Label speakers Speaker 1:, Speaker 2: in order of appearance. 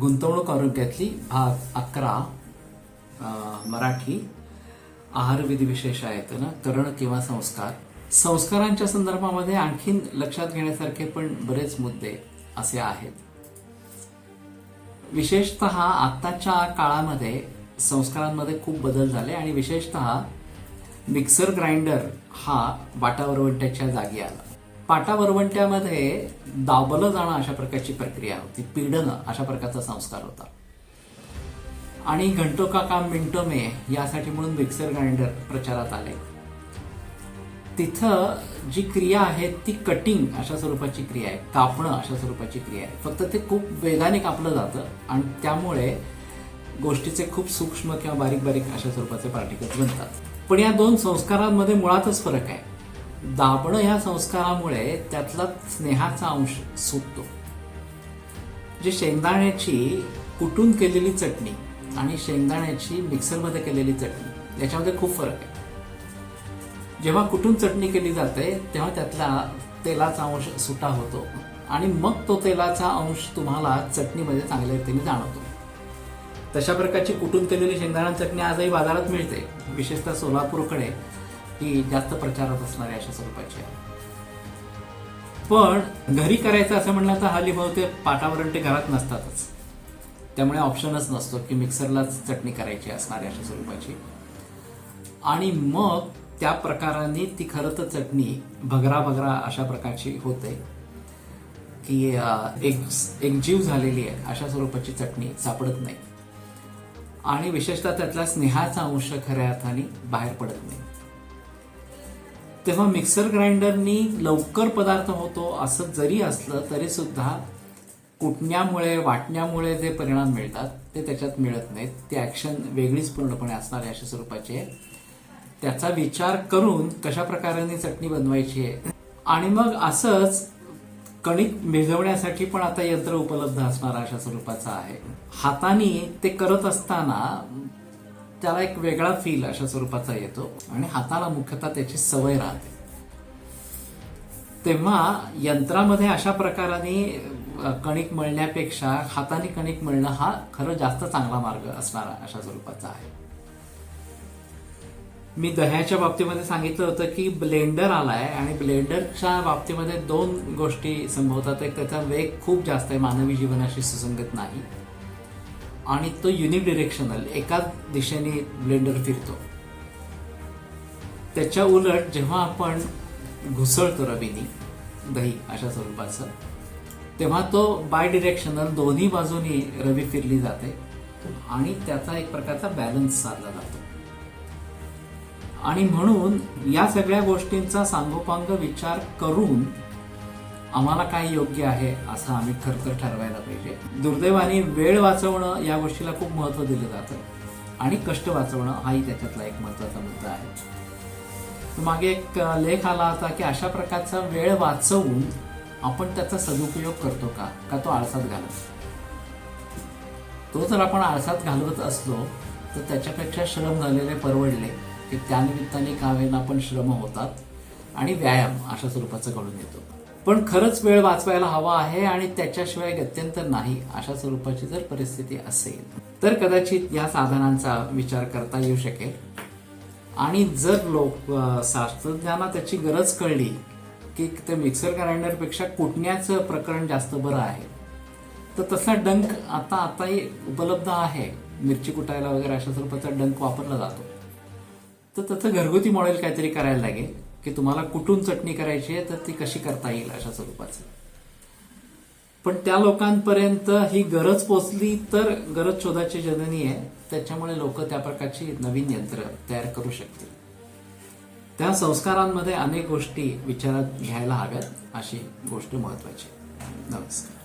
Speaker 1: गुंतवणूक आरोग्यातली भाग अकरा मराठी आहार विधी विशेष आहेत ना करण किंवा संस्कार. संस्कारांच्या संदर्भामध्ये आणखीन लक्षात घेण्यासारखे पण बरेच मुद्दे असे आहेत. विशेषत आत्ताच्या काळामध्ये संस्कारांमध्ये खूप बदल झाले आणि विशेषतः मिक्सर ग्राइंडर हा वाटावरवंट्याच्या जागी आला. पाटावरवंट्यामध्ये दाबलं जाणं अशा प्रकारची प्रक्रिया होती. पिडणं अशा प्रकारचा संस्कार होता. आणि घंटो का काम मिंटो मे यासाठी म्हणून मिक्सर ग्राइंडर प्रचारात आले. तिथं जी क्रिया आहे ती कटिंग अशा स्वरूपाची क्रिया आहे. कापणं अशा स्वरूपाची क्रिया आहे. फक्त ते खूप वेगाने कापलं जातं आणि त्यामुळे गोष्टीचे खूप सूक्ष्म किंवा बारीक बारीक अशा स्वरूपाचे पार्टिकल्स बनतात. पण या दोन संस्कारांमध्ये मुळातच फरक आहे. दाबणं ह्या संस्कारामुळे त्यातला स्नेहाचा अंश सुटतो. जे शेंगदाण्याची कुटून केलेली चटणी आणि शेंगदाण्याची मिक्सरमध्ये केलेली चटणी याच्यामध्ये खूप फरक आहे. जेव्हा कुटून चटणी केली जाते तेव्हा त्यातला तेलाचा अंश सुटा होतो आणि मग तो तेलाचा अंश तुम्हाला चटणीमध्ये चांगल्या रीतीने जाणवतो. तशा प्रकारची कुटून केलेली शेंगदाणा चटणी आजही बाजारात मिळते विशेषतः सोलापूरकडे. ही जास्त प्रचारात असणारी अशा स्वरूपाची आहे. पण घरी करायचं असं म्हणलं तर हल्ली बहुते पाटावरण ते घरात नसतातच. त्यामुळे ऑप्शनच नसतो की मिक्सरलाच चटणी करायची असणारी अशा स्वरूपाची. आणि मग त्या प्रकाराने ती खरं तर चटणी भगरा भगरा अशा प्रकारची होते की एक एक एकजीव झालेली आहे अशा स्वरूपाची चटणी सापडत नाही. आणि विशेषतः त्यातला स्नेहाचा अंश खऱ्या अर्थाने बाहेर पडत नाही. तेव्हा मिक्सर ग्राइंडरनी लवकर पदार्थ होतो असं जरी असलं तरी सुद्धा कुटण्यामुळे वाटण्यामुळे जे परिणाम मिळतात ते त्याच्यात मिळत नाहीत. ती ऍक्शन वेगळीच पूर्णपणे असणारे अशा स्वरूपाची. आहे त्याचा विचार करून कशा प्रकारे चटणी बनवायची आहे? आणि मग असंच कणिक भिजवण्यासाठी पण आता यंत्र उपलब्ध असणार अशा स्वरूपाचं आहे. हाताने ते करत असताना त्याला एक वेगळा फील अशा स्वरूपाचा येतो आणि हाताला मुख्यतः त्याची सवय राहते. तेव्हा यंत्रामध्ये अशा प्रकाराने कणिक मळण्यापेक्षा हाताने कणिक मळणं हा खरं जास्त चांगला मार्ग असणारा अशा स्वरूपाचा आहे. मी दह्याच्या बाबतीमध्ये सांगितलं होतं की ब्लेंडर आलाय आणि ब्लेंडरच्या बाबतीमध्ये दोन गोष्टी संभवतात. एक त्याचा वेग खूप जास्त आहे. मानवी जीवनाशी सुसंगत नाही. आणि तो युनिक डिरेक्शनल एकाच दिशेने ब्लेंडर फिरतो. त्याच्या उलट जेव्हा आपण घुसळतो रवीनी दही अशा स्वरूपाचं तेव्हा तो बाय डिरेक्शनल दोन्ही बाजूनी रवी फिरली जाते आणि त्याचा एक प्रकारचा बॅलन्स साधला जातो. आणि म्हणून या सगळ्या गोष्टींचा सांगोपांग विचार करून आम्हाला काय योग्य आहे असं आम्ही खरं ठरवायला पाहिजे. दुर्दैवाने वेळ वाचवणं या गोष्टीला खूप महत्त्व दिलं जातं. आणि कष्ट वाचवणं हाही त्याच्यातला एक महत्त्वाचा मुद्दा आहे. मागे एक लेख आला होता की अशा प्रकारचा वेळ वाचवून आपण त्याचा सदुपयोग करतो का? का तो आळसात घालत? तो जर आपण आळसात घालवत असलो तर त्याच्यापेक्षा श्रम झालेले परवडले की त्यानिमित्ताने का होईना आपण श्रम होतात आणि व्यायाम अशा स्वरूपाचं घडून येतो. पण खरंच वेळ वाचवायला हवा आहे आणि त्याच्याशिवाय गत्यंतर नाही अशा स्वरूपाची जर परिस्थिती असेल तर कदाचित या साधनांचा विचार करता येऊ शकेल. आणि जर लोक शास्त्रज्ञांना त्याची गरज कळली की ते मिक्सर ग्राइंडरपेक्षा कुटण्याचं प्रकरण जास्त बरं आहे तर तसा डंक आता आताही उपलब्ध आहे. मिरची कुटायला वगैरे अशा स्वरूपाचा डंक वापरला जातो. तर त्याचं घरगुती मॉडेल काहीतरी करायला लागेल. की तुम्हाला कुठून चटणी करायची आहे तर ती कशी करता येईल अशा स्वरूपाचं. पण त्या लोकांपर्यंत ही गरज पोचली तर गरज शोधाची जननी आहे. त्याच्यामुळे लोक त्या प्रकारची नवीन यंत्र तयार करू शकतील. त्या संस्कारांमध्ये अनेक गोष्टी विचारात घ्यायला हव्यात अशी गोष्ट महत्वाची आहे. नमस्कार.